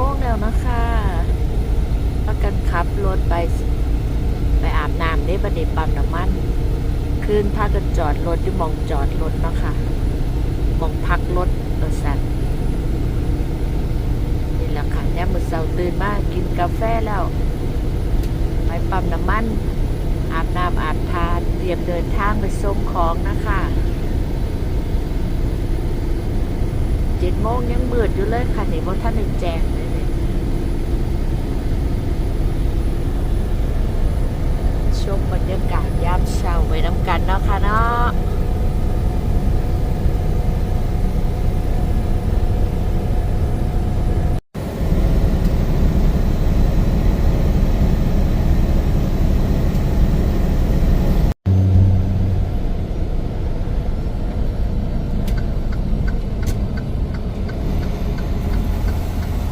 โมงแล้วนะคะพากันขับรถไป ไปอาบน้ำได้บันเดปั๊มน้ำมันคืนพากันจอดรถอยู่มองจอดรถเนาะค่ะมองพักรถรถสัตว์นี่แหละค่ะเนี่ยมือเสาตื่นมากกินกาแฟแล้วไปปั๊มน้ำมัน อาบน้ำอาบทานเตรียมเดินทางไปส่งของนะคะเจ็ดโมงยังมืดอยู่เลยค่ะนี่ว่าท่านหนึ่งแจงเลยเนี่ย ชมบรรยากาศยามเช้าไว้น้ำกันเนาะค่ะเนาะ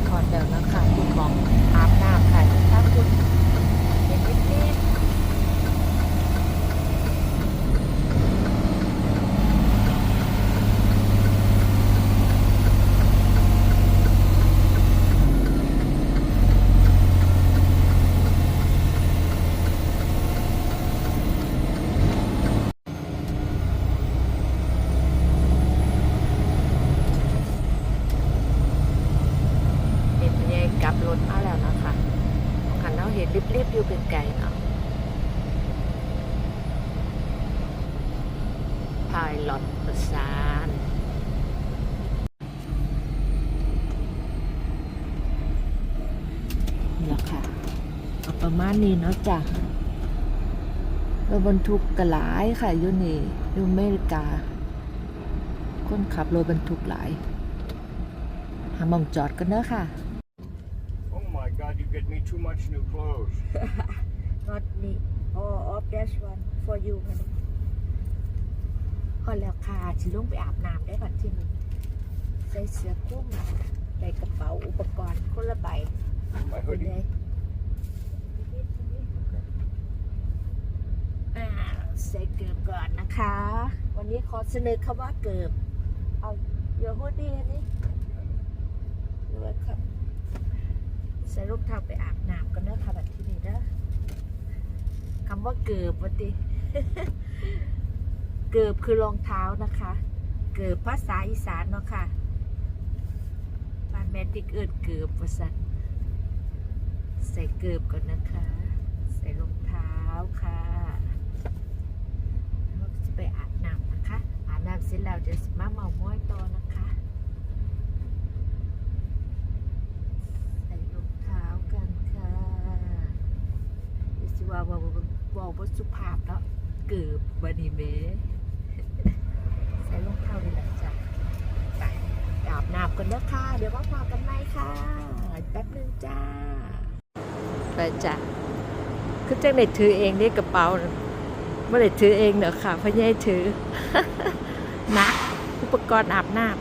ขอเดินนะคะคุณมองอาบน้ำค่ะถ้าคุณเห็นนิดๆเห็นยังไงกลับ รถมาแล้วนะคะขันเราเห็นรีบๆอยู่เป็นไก่เนาะพายลอตประสานนี่แหละค่ะเอาประมาณนี้เนาะจ้ะรถบรรทุกกระหลายค่ะยูนี่ยู่อเมริกา คนขับรถบรรทุกหลาย หามองจอดกันเนอะค่ะ god, you get me too much new clothes. not me all of that one for you มันพอแล้วค่ะชิลุงไปอาบน้ำได้บัดที่นี่ใส่เสื้อคลุ้มใส่กระเป๋าอุปกรณ์คนละใบ My เป็นไง hoodie. อ่าใส่เกือบก่อนนะคะ วันนี้ขอเสนอคำว่าเกือบเอาโยโฮดี้อันนี้ดูว่าครับใส่รองเท้าไปอาบน้ำกันเนอะค่ะบัดที่นี่เนอะคำว่าเกือบวันติเกือบคือรองเท้านะคะ เกือบภาษาอีสานเนาะค่ะบ้านแมนติกเอิดเกือบภาษาใส่เกือบก่อนนะคะ ใส่รองเท้าค่ะแล้วเราจะไปอาบน้ำนะคะอาบน้ำเสร็จแล้วเดี๋ยวมาเมาม้อยต่อนะคะ ใส่รองเท้ากันค่ะเดี๋ยวสิว่าว่า ว่าว่าสุภาพแล้วเกือบบันิเมใส่รองเท้าดีละจ้ะไปอาบน้ำกันแล้วค่ะ เดี๋ยวมาพอกันไหมค่ะแป๊บนึงจ้า ไปจ้ะคือจังได้ถือเองได้กระเป๋าน่ะไม่ได้ถือเองเนอะค่ะเพราะยายถือนักอุปกรณ์อาบน้ำ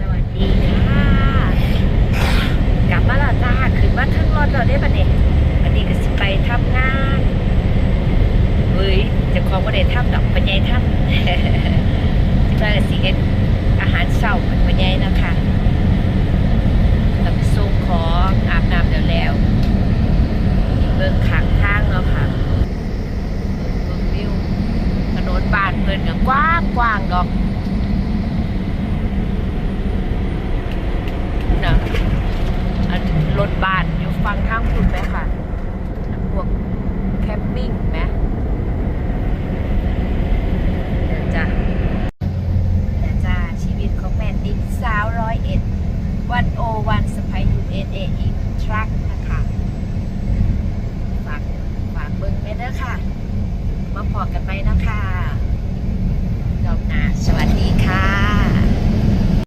สวัสดีค่ะกลับมาแล้วจ้าขึ้นมาทั้งรถเราได้ปะเนี่ยวันนี้ก็สิไปทำงานเฮ้ยเจะของบ่ได้ทำดอกปัญญายทำ สิว่าก็สิเฮ็ดอาหารเช้าเหมือนปัญญายนะคะ แล้วไปส่งของอาบน้ำแล้วแล้วเบิ่งขางทางเนาะค่ะเบิ่งวิวถน นบ้านเพิ่